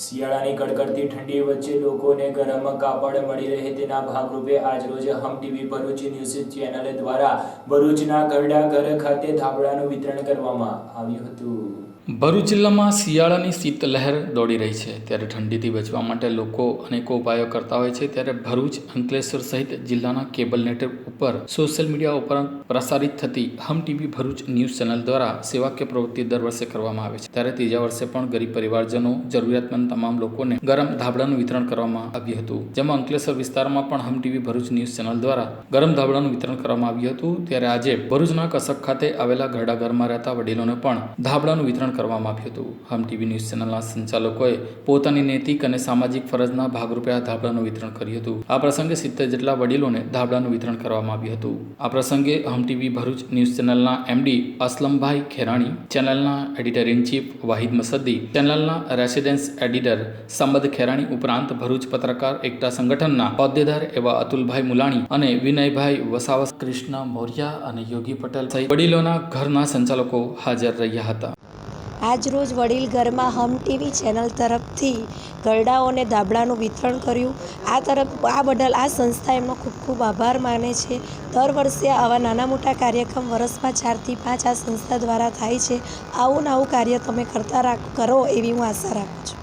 શિયાળાની કડકડતી ઠંડી વચ્ચે લોકોને ગરમ કાપડ મળી રહે તેના ભાગરૂપે આજરોજ Hum TV Bharuch news channel દ્વારા ભરૂચના ગરડા ઘર ખાતે ધાબળાનું વિતરણ કરવામાં આવ્યું હતું. ભરૂચ જિલ્લામાં શિયાળાની શીતલહેર દોડી રહી છે. ત્યારે ઠંડીથી બચવા માટે લોકો અનેકો ઉપાયો કરતા હોય છે. ત્યારે ભરૂચ, અંકલેશ્વર સહિત જિલ્લાના કેબલ નેટવર્ક ઉપર સોશિયલ મીડિયા ઉપર પ્રસારિત થતી Hum TV Bharuch news channel દ્વારા સેવાકીય પ્રવૃત્તિ દર વર્ષે કરવામાં આવે છે. ત્યારે ત્રીજા વર્ષે પણ ગરીબ પરિવારજનો જરૂરિયાતમંદ તમામ લોકોને ગરમ ધાબળાનું વિતરણ કરવામાં આવ્યું હતું. જેમાં અંકલેશ્વર વિસ્તારમાં પણ Hum TV Bharuch news channel દ્વારા ગરમ ધાબળાનું વિતરણ કરવામાં આવ્યું હતું. ત્યારે આજે ભરૂચના કસક ખાતે આવેલા ઘરડાઘરમાં રહેતા વડીલોને પણ ધાબળાનું વિતરણ કરવામાં આવ્યું હતું. હમ ટીવી ન્યૂઝ ચેનલના સંચાલકોએ પોતાની નૈતિક અને સામાજિક ફરજના ભાગરૂપે આ ધાબળાનું વિતરણ કર્યું હતું. આ પ્રસંગે સિત્તેર જેટલા વડીલોને ધાબળાનું વિતરણ કરવામાં આવ્યું હતું. આ પ્રસંગે હમ ટીવી ભરૂચ ન્યૂઝ ચેનલના એમડી અસલમભાઈ ખેરાણી, ચેનલના editor in chief Wahid Masaddi, ચેનલના રેસિડેન્સ એડિટર સંબદ ખેરાણી ઉપરાંત ભરૂચ પત્રકાર એકતા સંગઠનના હોદ્દેદાર એવા અતુલભાઈ મુલાણી અને વિનયભાઈ વસાવસ કૃષ્ણ મૌર્યા અને યોગી પટેલ સહિત વડીલોના ઘરના સંચાલકો હાજર રહ્યા હતા. આજ રોજ વડીલ ઘરમાં હમ ટીવી ચેનલ તરફથી ગરડાઓને દાબડાનું વિતરણ કર્યું. આ તરફ આ બદલ આ સંસ્થા એમનો ખૂબ ખૂબ આભાર માને છે. દર વર્ષે આવા નાના મોટા કાર્યક્રમ વર્ષમાં ચારથી પાંચ આ સંસ્થા દ્વારા થાય છે. આવું ને આવું કાર્ય તમે કરતા રાખ, કરો એવી હું આશા રાખું છું.